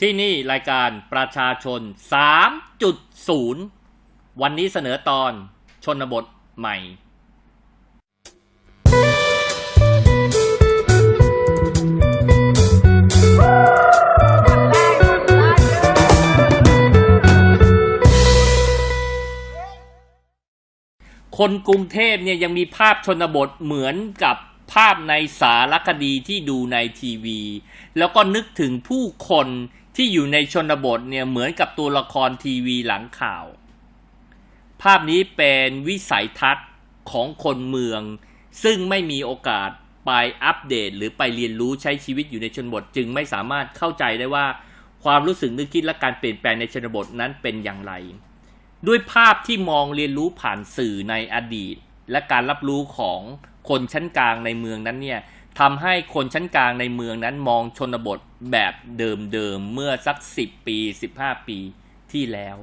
ที่นี่รายการประชาชน 3.0 วันนี้เสนอตอนชนบทใหม่ คนกรุงเทพเนี่ยยังมีภาพชนบทเหมือนกับภาพในสารคดีที่ดูในทีวี แล้วก็นึกถึงผู้คน ที่อยู่ในชนบทเนี่ยเหมือนกับตัวละครทีวีหลังข่าว ภาพนี้เป็นวิสัยทัศน์ของคนเมือง ซึ่งไม่มีโอกาสไปอัปเดต หรือไปเรียนรู้ใช้ชีวิตอยู่ในชนบทจึงไม่สามารถเข้าใจได้ว่าความรู้สึกนึกคิดและการเปลี่ยนแปลงในชนบทนั้นเป็นอย่างไร ด้วยภาพที่มองเรียนรู้ผ่านสื่อในอดีต และการรับรู้ของคนชั้นกลางในเมืองนั้นเนี่ย ทำให้คนชั้นกลางในเมืองนั้นมองชนบทแบบเดิมๆเมื่อสัก 10 ปี 15 ปีที่แล้ว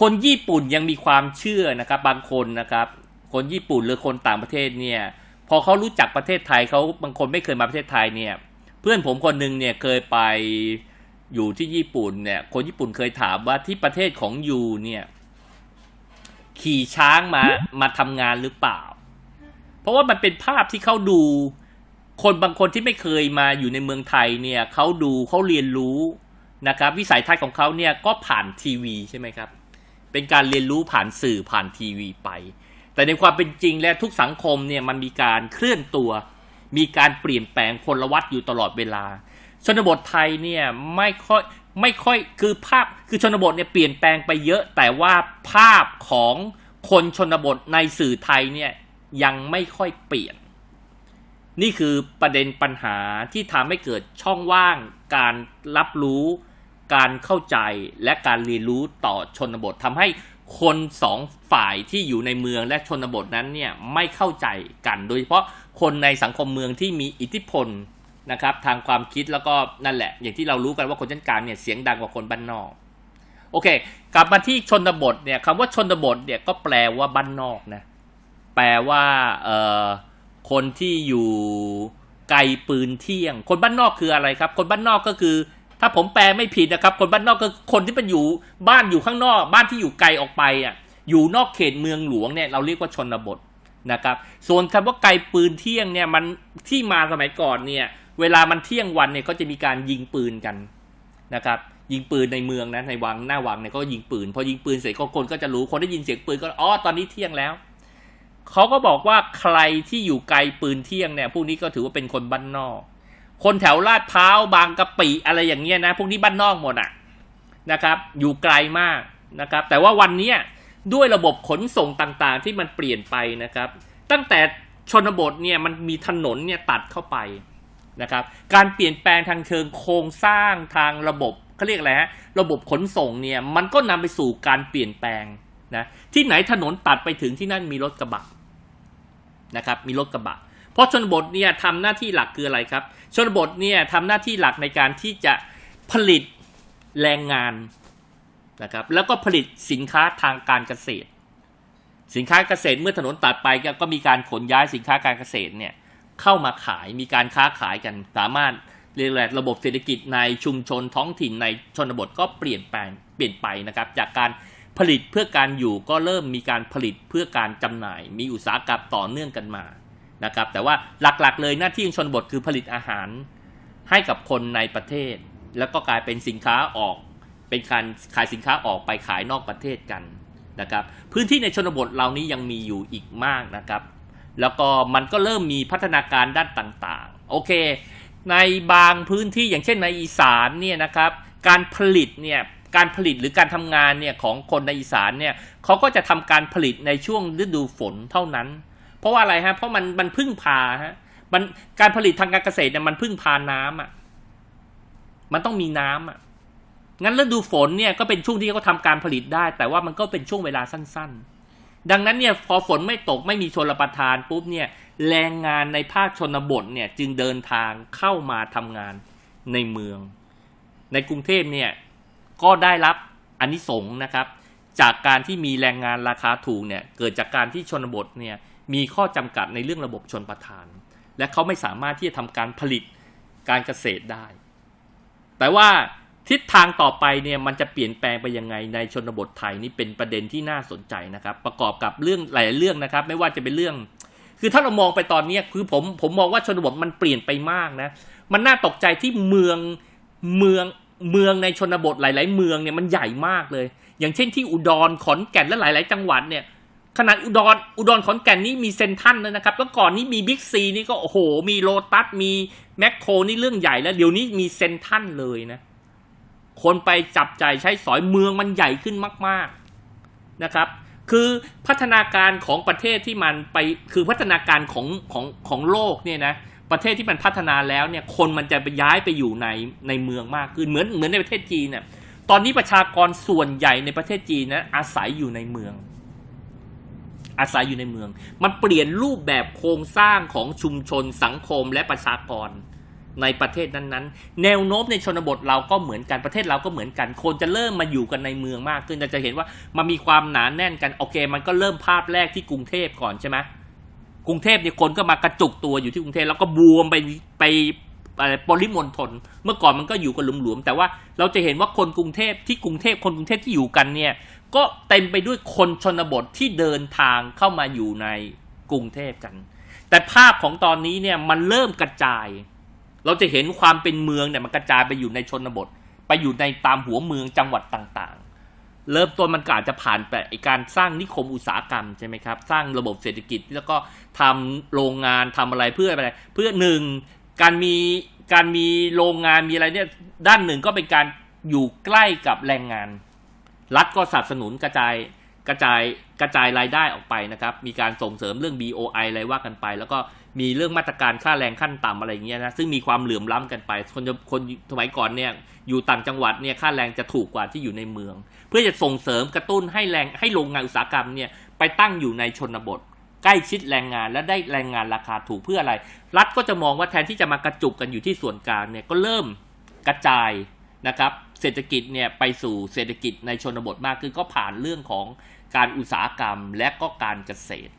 คนญี่ปุ่นยังมีความเชื่อนะครับ บางคนนะครับ คนญี่ปุ่นหรือคนต่างประเทศเนี่ย พอเขารู้จักประเทศไทยเขาบางคนไม่เคยมาประเทศไทยเนี่ย เพื่อนผมคนหนึ่งเนี่ยเคยไปอยู่ที่ญี่ปุ่นเนี่ย คนญี่ปุ่นเคยถามว่าที่ประเทศของยูเนี่ย ขี่ช้างมามาทำงานหรือเปล่า เพราะว่ามันเป็นภาพที่เขาดู คนบางคนที่ไม่เคยมาอยู่ในเมืองไทยเนี่ยเขาดูเขาเรียนรู้นะครับ วิสัยทัศน์ของเขาเนี่ยก็ผ่านทีวีใช่ไหมครับ เป็นการเรียนรู้ผ่านสื่อผ่านทีวีไป แต่ในความเป็นจริงแล้วทุกสังคมเนี่ยมันมีการเคลื่อนตัว มีการเปลี่ยนแปลงพลวัตอยู่ตลอดเวลา ชนบทไทยเนี่ยไม่ค่อยไม่ค่อยคือภาพคือชนบทเนี่ยเปลี่ยนแปลงไปเยอะ แต่ว่าภาพของคนชนบทในสื่อไทยเนี่ย ยังไม่ค่อยเปลี่ยน นี่คือประเด็นปัญหาที่ทำให้เกิดช่องว่าง การรับรู้ การเข้าใจและการเรียนรู้ต่อชนบททำให้คนสองฝ่ายที่อยู่ในเมืองและชนบทนั้นเนี่ยไม่เข้าใจกันโดยเฉพาะคนในสังคมเมืองที่มีอิทธิพลนะครับทางความคิดแล้วก็นั่นแหละ อย่างที่เรารู้กันว่าคนชั้นกลางเนี่ยเสียงดังกว่าคนบ้านนอก โอเค กลับมาที่ชนบทเนี่ยคำว่าชนบทเนี่ยก็แปลว่าบ้านนอกนะ แปลว่าเอ่อคนที่อยู่ไกลปืนเที่ยง คนบ้านนอกคืออะไรครับ คนบ้านนอกก็คือ ถ้าผมแปลไม่ผิดนะครับ คนบ้านนอกก็คือคนที่เป็นอยู่บ้านอยู่ข้างนอก บ้านที่อยู่ไกลออกไปอะอยู่นอกเขตเมืองหลวงเนี่ยเราเรียกว่าชนบทนะครับส่วนคำว่าไกลปืนเที่ยงเนี่ยมันที่มาสมัยก่อนเนี่ยเวลามันเที่ยงวันเนี่ยก็จะมีการยิงปืนกันนะครับยิงปืนในเมืองนะในวังหน้าวังเนี่ยก็ยิงปืน พอยิงปืนเสร็จก็คนก็จะรู้คนได้ยินเสียงปืนก็อ๋อตอนนี้เที่ยงแล้ว เขาก็บอกว่าใครที่อยู่ไกลปืนเที่ยงเนี่ยพวกนี้ก็ถือว่าเป็นคนบ้านนอก คนแถวลาดพร้าวบางกะปิอะไรอย่างเงี้ยนะพวกนี้บ้านนอกหมดอะนะครับ อยู่ไกลมากนะครับ แต่ว่าวันนี้ด้วยระบบขนส่งต่างๆ ที่มันเปลี่ยนไปนะครับ ตั้งแต่ชนบทเนี่ยมันมีถนนเนี่ยตัดเข้าไปนะครับ การเปลี่ยนแปลงทางเชิงโครงสร้างทางระบบเขาเรียกอะไรฮะระบบขนส่งเนี่ยมันก็นำไปสู่การเปลี่ยนแปลงนะที่ไหนถนนตัดไปถึงที่นั่นมีรถกระบะ นะครับมีรถกระบะ เพราะชนบทเนี่ยทำหน้าที่หลักคืออะไรครับ ชนบทเนี่ยทำหน้าที่หลักในการที่จะผลิตแรงงานนะครับแล้วก็ผลิตสินค้าทางการเกษตร สินค้าเกษตรเมื่อถนนตัดไปก็มีการขนย้ายสินค้าการเกษตรเนี่ยเข้ามาขายมีการค้าขายกันสามารถเรียกแหละระบบเศรษฐกิจในชุมชนท้องถิ่นในชนบทก็เปลี่ยนแปลงเปลี่ยนไปนะครับจากการ ผลิตเพื่อการอยู่ก็เริ่มมีการผลิตเพื่อการจำหน่าย มีอุตสาหกรรมต่อเนื่องกันมานะครับ แต่ว่าหลักๆ เลยหน้าที่ของชนบทคือผลิตอาหารให้กับคนในประเทศ แล้วก็กลายเป็นสินค้าออกเป็นการขายสินค้าออกไปขายนอกประเทศกันนะครับ พื้นที่ในชนบทเหล่านี้ยังมีอยู่อีกมากนะครับ แล้วก็มันก็เริ่มมีพัฒนาการด้านต่างๆ โอเค ในบางพื้นที่อย่างเช่นในอีสานเนี่ยนะครับ การผลิตเนี่ย การผลิตหรือการทำงานเนี่ยของคนในอีสานเนี่ยเขาก็จะทำการผลิตในช่วงฤดูฝนเท่านั้น เพราะว่าอะไรฮะเพราะมันมันพึ่งพาฮะมันการผลิตทางการเกษตรเนี่ยมันพึ่งพาน้ำอะมันต้องมีน้ำอะงั้นฤดูฝนเนี่ยก็เป็นช่วงที่เขาทำการผลิตได้ แต่ว่ามันก็เป็นช่วงเวลาสั้น ๆ ดังนั้นเนี่ยพอฝนไม่ตกไม่มีชนรประทานปุ๊บเนี่ยแรงงานในภาคชนบทเนี่ยจึงเดินทางเข้ามาทำงานในเมือง ในกรุงเทพเนี่ย ก็ได้รับอนนิสงส์นะครับ จากการที่มีแรงงานราคาถูกเนี่ยเกิดจากการที่ชนบทเนี่ยมีข้อจำกัดในเรื่องระบบชนประทาน และเขาไม่สามารถที่จะทำการผลิตการเกษตรได้ แต่ว่าทิศทางต่อไปเนี่ยมันจะเปลี่ยนแปลงไปยังไงในชนบทไทยนี่เป็นประเด็นที่น่าสนใจนะครับ ประกอบกับเรื่องหลายเรื่องนะครับ ไม่ว่าจะเป็นเรื่อง คือถ้าเรามองไปตอนนี้คือผมผมมองว่าชนบทมันเปลี่ยนไปมากนะ มันน่าตกใจที่เมืองเมือง เมืองในชนบทหลาย ๆ เมืองเนี่ยมันใหญ่มากเลย อย่างเช่นที่อุดรขอนแก่นและหลาย ๆ จังหวัดเนี่ยขนาดอุดรอุดรขอนแก่นนี่มีเซนทันแล้วนะครับแล้วก่อนนี้มีบิ๊กซีนี่ก็โอ้โห มีโลตัสมีแมคโครนี่เรื่องใหญ่แล้ว เดี๋ยวนี้มีเซนทันเลยนะ คนไปจับจ่ายใช้สอยเมืองมันใหญ่ขึ้นมาก ๆนะครับ คือพัฒนาการของประเทศที่มันไปคือพัฒนาการของของของโลกเนี่ยนะ ประเทศที่มันพัฒนาแล้วเนี่ยคนมันจะไปย้ายไปอยู่ในในเมืองมากขึ้นเหมือนเหมือนในประเทศจีนเนี่ยตอนนี้ประชากรส่วนใหญ่ในประเทศจีนนะอาศัยอยู่ในเมือง อาศัยอยู่ในเมือง มันเปลี่ยนรูปแบบโครงสร้างของชุมชนสังคมและประชากรในประเทศนั้นๆ แนวโน้มในชนบทเราก็เหมือนกันประเทศเราก็เหมือนกัน คนจะเริ่มมาอยู่กันในเมืองมากขึ้นเราจะเห็นว่ามันมีความหนาแน่นกันโอเค มันก็เริ่มภาพแรกที่กรุงเทพก่อนใช่ไหม กรุงเทพเนี่ยคนก็มากระจุกตัวอยู่ที่กรุงเทพแล้วก็บวมไปไปอะไรปริมณฑลเมื่อก่อนมันก็อยู่กันหลวมๆแต่ว่าเราจะเห็นว่าคนกรุงเทพที่กรุงเทพคนกรุงเทพที่อยู่กันเนี่ยก็เต็มไปด้วยคนชนบทที่เดินทางเข้ามาอยู่ในกรุงเทพกัน แต่ภาพของตอนนี้เนี่ยมันเริ่มกระจาย เราจะเห็นความเป็นเมืองเนี่ยมันกระจายไปอยู่ในชนบท ไปอยู่ในตามหัวเมืองจังหวัดต่าง เริ่มต้นมันก็อาจจะผ่านไปไอการสร้างนิคมอุตสาหกรรมใช่ไหมครับ สร้างระบบเศรษฐกิจแล้วก็ทำโรงงานทำอะไรเพื่ออะไร เพื่อหนึ่งการมีการมีโรงงานมีอะไรเนี่ยด้านหนึ่งก็เป็นการอยู่ใกล้กับแรงงาน รัฐก็สนับสนุนกระจาย กระจายกระจายรายได้ออกไปนะครับ มีการส่งเสริมเรื่อง BOI อะไรว่ากันไป แล้วก็มีเรื่องมาตรการค่าแรงขั้นต่ำอะไรเงี้ยนะ ซึ่งมีความเหลื่อมล้ำกันไป คนคนสมัยก่อนเนี่ยอยู่ต่างจังหวัดเนี่ยค่าแรงจะถูกกว่าที่อยู่ในเมือง เพื่อจะส่งเสริมกระตุ้นให้แรงให้โรงงานอุตสาหกรรมเนี่ยไปตั้งอยู่ในชนบท ใกล้ชิดแรงงานและได้แรงงานราคาถูกเพื่ออะไร รัฐก็จะมองว่าแทนที่จะมากระจุกกันอยู่ที่ส่วนกลางเนี่ยก็เริ่มกระจายนะครับเศรษฐกิจเนี่ยไปสู่เศรษฐกิจในชนบทมากขึ้นก็ผ่านเรื่องของ การอุตสาหกรรมและก็การเกษตร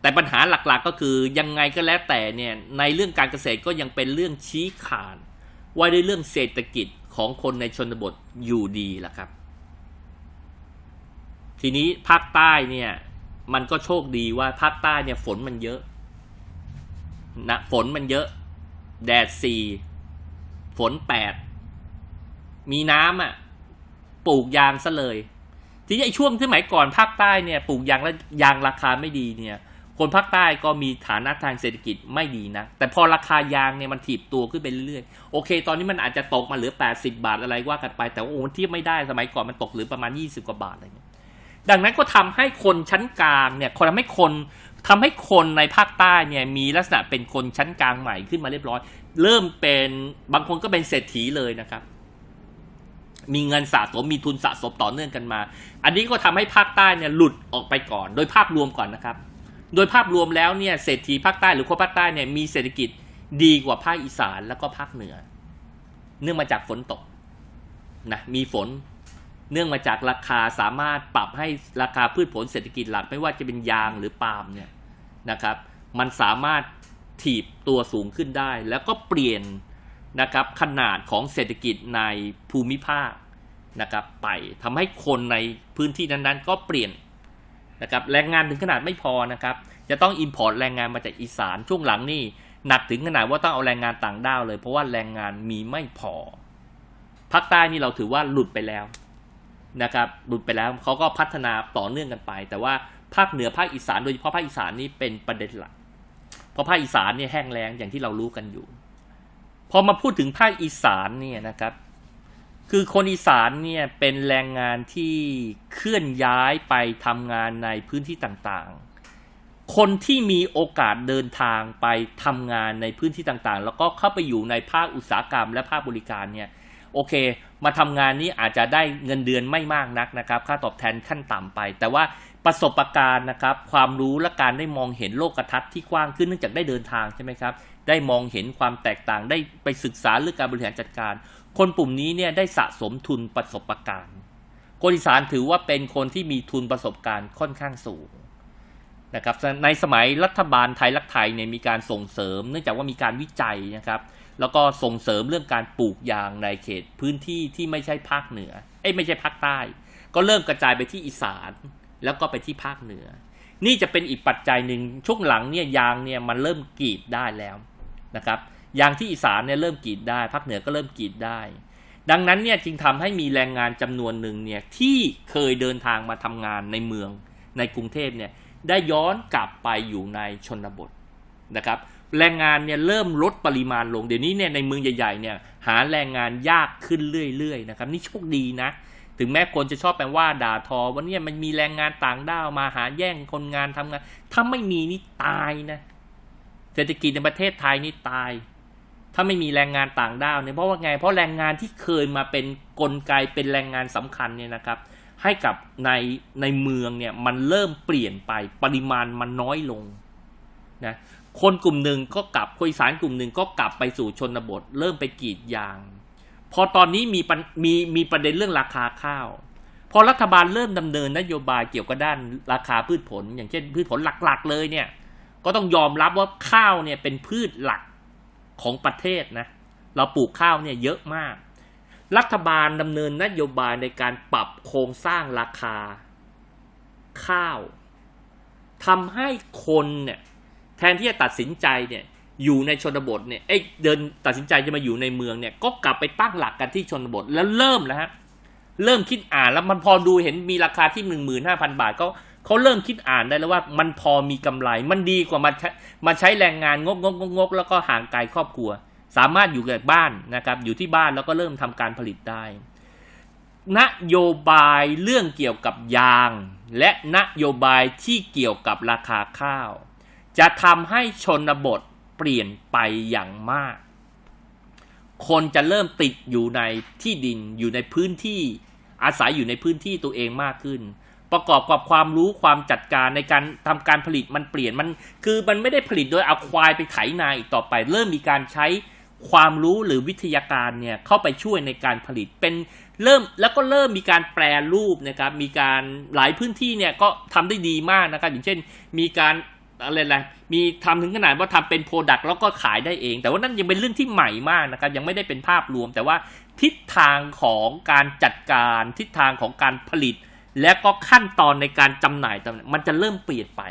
แต่ปัญหาหลักๆก็คือยังไงก็แล้วแต่เนี่ยในเรื่องการเกษตรก็ยังเป็นเรื่องชี้ขาดว่าในเรื่องเศรษฐกิจของคนในชนบทอยู่ดีล่ะครับ ทีนี้ภาคใต้เนี่ยมันก็โชคดีว่าภาคใต้เนี่ยฝนมันเยอะนะฝนมันเยอะ แดดสี่ฝนแปดมีน้ำอะปลูกยางซะเลย ทีนี้ช่วงสมัยก่อนภาคใต้เนี่ยปลูกยางแล้วยางราคาไม่ดีเนี่ย คนภาคใต้ก็มีฐานะทางเศรษฐกิจไม่ดีนะ แต่พอราคายางเนี่ยมันถีบตัวขึ้นไปเรื่อยๆ โอเค ตอนนี้มันอาจจะตกมาเหลือ 80 บาทอะไรว่ากันไป แต่ว่าโอ้เทียบไม่ได้สมัยก่อนมันตกเหลือประมาณ 20 กว่าบาทอะไรเงี้ย ดังนั้นก็ทำให้คนชั้นกลางเนี่ยคนทำให้คนทำให้คนในภาคใต้เนี่ยมีลักษณะเป็นคนชั้นกลางใหม่ขึ้นมาเรียบร้อย เริ่มเป็นบางคนก็เป็นเศรษฐีเลยนะครับ มีเงินสะสมมีทุนสะสมต่อเนื่องกันมา อันนี้ก็ทำให้ภาคใต้เนี่ยหลุดออกไปก่อน โดยภาพรวมก่อนนะครับ โดยภาพรวมแล้วเนี่ยเศรษฐีภาคใต้หรือคนภาคใต้เนี่ยมีเศรษฐกิจดีกว่าภาคอีสานแล้วก็ภาคเหนือ เนื่องมาจากฝนตกนะมีฝนเนื่องมาจากราคาสามารถปรับให้ราคาพืชผลเศรษฐกิจหลักไม่ว่าจะเป็นยางหรือปาล์มเนี่ยนะครับ มันสามารถถีบตัวสูงขึ้นได้ แล้วก็เปลี่ยน นะครับขนาดของเศรษฐกิจในภูมิภาคนะครับไปทำให้คนในพื้นที่นั้นๆ ก็เปลี่ยนนะครับแรงงานถึงขนาดไม่พอนะครับจะต้องอินพอตแรงงานมาจากอีสานช่วงหลังนี่หนักถึงขนาดว่าต้องเอาแรงงานต่างด้าวเลยเพราะว่าแรงงานมีไม่พอภาคใต้นี่เราถือว่าหลุดไปแล้วนะครับหลุดไปแล้วเขาก็พัฒนาต่อเนื่องกันไป แต่ว่าภาคเหนือภาคอีสานโดยเฉพาะภาคอีสานนี่เป็นประเด็นหลักเพราะภาคอีสานเนี่ยแห้งแล้งอย่างที่เรารู้กันอยู่ พอมาพูดถึงภาคอีสานเนี่ยนะครับ คือคนอีสานเนี่ยเป็นแรงงานที่เคลื่อนย้ายไปทำงานในพื้นที่ต่างๆ คนที่มีโอกาสเดินทางไปทำงานในพื้นที่ต่างๆ แล้วก็เข้าไปอยู่ในภาคอุตสาหกรรมและภาคบริการเนี่ยโอเค มาทำงานนี้อาจจะได้เงินเดือนไม่มากนักนะครับ ค่าตอบแทนขั้นต่ำไป แต่ว่าประสบการณ์นะครับ ความรู้และการได้มองเห็นโลกทัศน์ที่กว้างขึ้นเนื่องจากได้เดินทางใช่ไหมครับ ได้มองเห็นความแตกต่างได้ไปศึกษาเรื่องการบริหารจัดการ คนกลุ่มนี้เนี่ยได้สะสมทุนประสบการณ์ คนอีสานถือว่าเป็นคนที่มีทุนประสบการณ์ค่อนข้างสูงนะครับในสมัยรัฐบาลไทยรักไทยเนี่ยมีการส่งเสริม เนื่องจากว่ามีการวิจัยนะครับแล้วก็ส่งเสริมเรื่องการปลูกยางในเขตพื้นที่ที่ไม่ใช่ภาคเหนือเอ้ไม่ใช่ภาคใต้ ก็เริ่มกระจายไปที่อีสานแล้วก็ไปที่ภาคเหนือ นี่จะเป็นอีกปัจจัยหนึ่งช่วงหลังเนี่ยยางเนี่ยมันเริ่มกรีดได้แล้ว นะครับยางที่อีสานเนี่ยเริ่มกรีดได้ภาคเหนือก็เริ่มกรีดได้ ดังนั้นเนี่ยจึงทำให้มีแรงงานจำนวนหนึ่งเนี่ยที่เคยเดินทางมาทำงานในเมืองในกรุงเทพเนี่ยได้ย้อนกลับไปอยู่ในชนบทนะครับแรงงานเนี่ยเริ่มลดปริมาณลงเดี๋ยวนี้เนี่ยในเมืองใหญ่ๆเนี่ยหาแรงงานยากขึ้นเรื่อยๆนะครับนี่โชคดีนะ ถึงแม้คนจะชอบแปลว่าด่าทอว่าเนี่ยมันมีแรงงานต่างด้าวมาหาแย่งคนงานทำงาน ถ้าไม่มีนี่ตายนะ เศรษฐกิจในประเทศไทยนี่ตาย ถ้าไม่มีแรงงานต่างด้าวเนี่ยเพราะว่าไง เพราะแรงงานที่เคยมาเป็นกลไกเป็นแรงงานสำคัญเนี่ยนะครับ ให้กับในในเมืองเนี่ยมันเริ่มเปลี่ยนไปปริมาณมันน้อยลงนะคนกลุ่มหนึ่งก็กลับคนอีสานกลุ่มหนึ่งก็กลับไปสู่ชนบท เริ่มไปกรีดยาง พอตอนนี้มีปัญมีมีประเด็นเรื่องราคาข้าว พอรัฐบาลเริ่มดำเนินนโยบายเกี่ยวกับด้านราคาพืชผล อย่างเช่นพืชผลหลักๆ เลยเนี่ย ก็ต้องยอมรับว่าข้าวเนี่ยเป็นพืชหลักของประเทศนะ เราปลูกข้าวเนี่ยเยอะมาก รัฐบาลดำเนินนโยบายในการปรับโครงสร้างราคา ข้าวทำให้คนเนี่ยแทนที่จะตัดสินใจเนี่ยอยู่ในชนบทเนี่ยเอ้เดินตัดสินใจจะมาอยู่ในเมืองเนี่ยก็กลับไปตั้งหลักกันที่ชนบทแล้วเริ่มแล้วฮะเริ่มคิดอ่านแล้วมันพอดูเห็นมีราคาที่หนึ่งหมื่นห้าพันบาทก็ เขาเริ่มคิดอ่านได้แล้วว่ามันพอมีกำไร มันดีกว่ามาใช้มาใช้แรงงานงกงกงกงกแล้วก็ห่างไกลครอบครัว สามารถอยู่กับบ้านนะครับ อยู่ที่บ้านแล้วก็เริ่มทำการผลิตได้ นโยบายเรื่องเกี่ยวกับยาง และนโยบายที่เกี่ยวกับราคาข้าว จะทำให้ชนบทเปลี่ยนไปอย่างมาก คนจะเริ่มติดอยู่ในที่ดินอยู่ในพื้นที่อาศัยอยู่ในพื้นที่ตัวเองมากขึ้น ประกอบกับความรู้ความจัดการในการทำการผลิตมันเปลี่ยนมันคือมันไม่ได้ผลิตโดยเอาควายไปไถนาอีกต่อไป เริ่มมีการใช้ความรู้หรือวิทยาการเนี่ยเข้าไปช่วยในการผลิตเป็นเริ่มแล้วก็เริ่มมีการแปรรูปนะครับมีการหลายพื้นที่เนี่ยก็ทำได้ดีมากนะครับอย่างเช่น มีการอะไรนะมีทำถึงขนาดว่าทำเป็นโปรดักต์แล้วก็ขายได้เอง แต่ว่านั่นยังเป็นเรื่องที่ใหม่มากนะครับยังไม่ได้เป็นภาพรวม แต่ว่าทิศทางของการจัดการทิศทางของการผลิต และก็ขั้นตอนในการจำหน่ายต่างๆมันจะเริ่มเปลี่ยนไป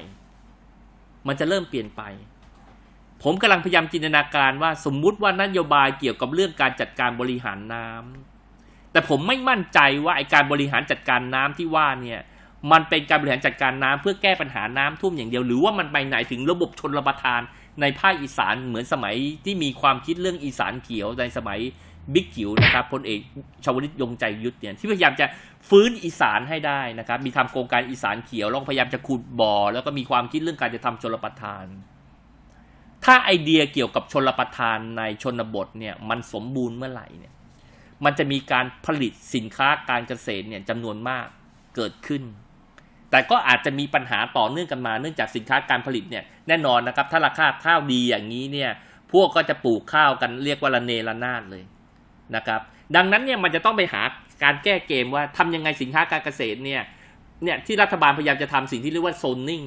มันจะเริ่มเปลี่ยนไป ผมกำลังพยายามจินตนาการว่าสมมุติว่านโยบายเกี่ยวกับเรื่องการจัดการบริหารน้ำแต่ผมไม่มั่นใจว่าไอการบริหารจัดการน้ำที่ว่าเนี่ยมันเป็นการบริหารจัดการน้ำเพื่อแก้ปัญหาน้ำท่วมอย่างเดียว หรือว่ามันไปไหนถึงระบบชนระทานในภาคอีสานเหมือนสมัยที่มีความคิดเรื่องอีสานเขียวในสมัย บิ๊กจิ๋วนะครับพลเอกชวลิตยงใจยุทธเนี่ยที่พยายามจะฟื้นอีสานให้ได้นะครับมีทำโครงการอีสานเขียวแล้วพยายามจะขุดบ่อ แล้วก็มีความคิดเรื่องการจะทำชนประทาน ถ้าไอเดียเกี่ยวกับชนประทานในชนบทเนี่ยมันสมบูรณ์เมื่อไหร่เนี่ยมันจะมีการผลิตสินค้าการเกษตรเนี่ยจำนวนมากเกิดขึ้น แต่ก็อาจจะมีปัญหาต่อเนื่องกันมา เนื่องจากสินค้าการผลิตเนี่ยแน่นอนนะครับ ถ้าราคาข้าวดีอย่างนี้เนี่ยพวกก็จะปลูกข้าวกันเรียกว่าระเนระนาดเลย นะครับ ดังนั้นเนี่ยมันจะต้องไปหาการแก้เกมว่าทำยังไงสินค้าการเกษตรเนี่ยเนี่ยที่รัฐบาลพยายามจะทำสิ่งที่เรียกว่าโซนนิ่ง